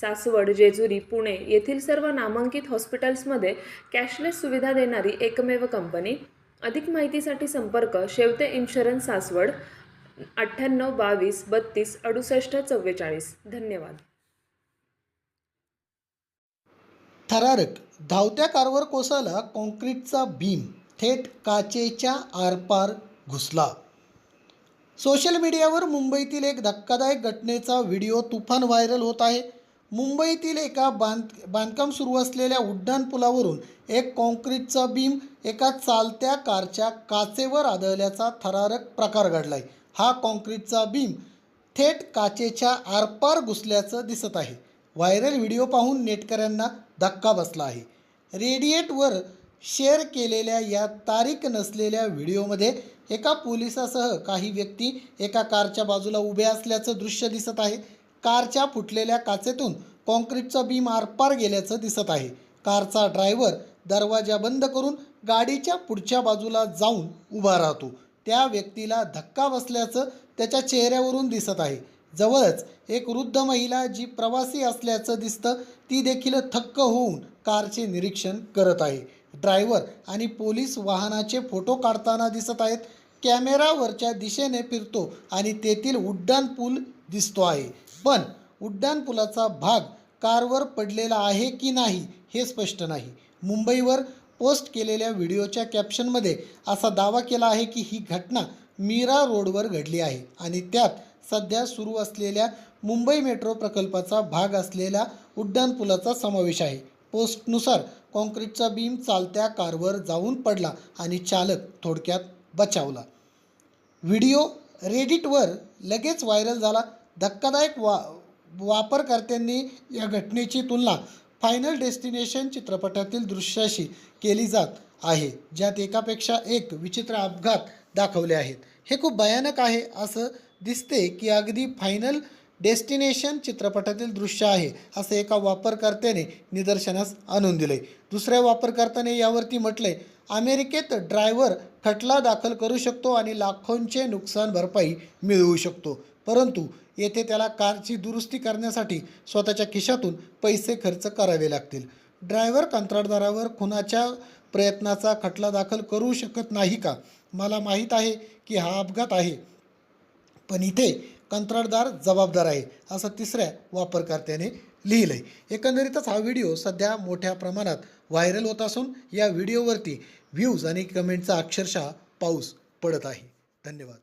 सासवड जेजुरी पुणे येथील सर्व नामांकित हॉस्पिटल्समध्ये कॅशलेस सुविधा देणारी एकमेव कंपनी. अधिक माहितीसाठी संपर्क शेवते इन्शुरन्स सासवड अठ्ठ्याण्णव बावीस बत्तीस अडुसष्ट चव्वेचाळीस. धन्यवाद. थरारक धावत्या कारवर कोसळला कॉन्क्रीटचा बीम थेट काचेच्या आरपार घुसला. सोशल मीडियावर मुंबईतील एक धक्कादायक घटनेचा व्हिडिओ तुफान व्हायरल होत आहे. मुंबईतील एका बांध बांधकाम सुरू असलेल्या उड्डाणपुलावरून एक कॉन्क्रीटचा बीम एका चालत्या कारच्या काचेवर आदळल्याचा थरारक प्रकार घडलाय. हा कॉन्क्रीटचा बीम थेट काचेच्या आरपार घुसल्याचं दिसत आहे. व्हायरल व्हिडिओ पाहून नेटकऱ्यांना धक्का बसला आहे. रेडिएटवर शेअर केलेल्या या तारीख नसलेल्या व्हिडिओमध्ये एका पोलिसासह काही व्यक्ती एका कारच्या बाजूला उभ्या असल्याचं दृश्य दिसत आहे. कारच्या फुटलेल्या काचेतून कॉन्क्रीटचा बीम आरपार गेल्याचं दिसत आहे. कारचा ड्रायव्हर दरवाजा बंद करून गाडीच्या पुढच्या बाजूला जाऊन उभा राहतो. त्या व्यक्तीला धक्का बसल्याचं त्याच्या चेहऱ्यावरून दिसत आहे. जवळच एक वृद्ध महिला जी प्रवासी असल्याचं दिसतं ती देखील थक्क होऊन कारचे निरीक्षण करत आहे. ड्रायव्हर आणि पोलीस वाहनाचे फोटो काढताना दिसत आहेत. कॅमेरावरच्या दिशेने फिरतो आणि तेथील उड्डाण पूल दिसतो आहे. पण उड्डाणपुलाचा भाग कारवर पडलेला आहे की नाही हे स्पष्ट नाही. मुंबईवर पोस्ट केलेल्या व्हिडिओच्या कॅप्शनमध्ये असा दावा केला आहे की ही घटना मीरा रोडवर घडली आहे आणि त्यात सध्या सुरू असलेल्या मुंबई मेट्रो प्रकल्पाचा भाग असलेल्या उड्डाणपुलाचा समावेश आहे. पोस्टनुसार कॉन्क्रीटचा बीम चालत्या कारवर जाऊन पडला आणि चालक थोडक्यात बचावला. व्हिडिओ रेडिटवर लगेच व्हायरल झाला. धक्कादायक वा वापरकर्त्यांनी या घटनेची तुलना फायनल डेस्टिनेशन चित्रपटातील दृश्याशी केली जात आहे ज्यात एकापेक्षा एक विचित्र अपघात दाखवले आहेत. हे खूप भयानक आहे असं दिसते की अगदी फायनल डेस्टिनेशन चित्रपटातील दृश्य आहे असं एका वापरकर्त्याने निदर्शनास आणून दिले दुसऱ्या वापरकर्त्याने यावरती म्हटले अमेरिकेत ड्रायव्हर खटला दाखल करू शकतो आणि लाखोंचे नुकसान भरपाई मिळवू शकतो. परंतु येथे त्याला कारची दुरुस्ती करण्यासाठी स्वतःच्या खिशातून पैसे खर्च करावे लागतील. ड्रायव्हर कंत्राटदारावर खुनाच्या प्रयत्नाचा खटला दाखल करू शकत नाही का? मला माहीत आहे की हा अपघात आहे. पण इथे कंत्राटदार जबाबदार आहे असं तिसऱ्या वापरकर्त्याने लिहिलं आहे एकंदरीतच हा व्हिडिओ सध्या मोठ्या प्रमाणात व्हायरल होत असून या व्हिडिओवरती व्ह्यूज आणि कमेंटचा अक्षरशः पाऊस पडत आहे. धन्यवाद.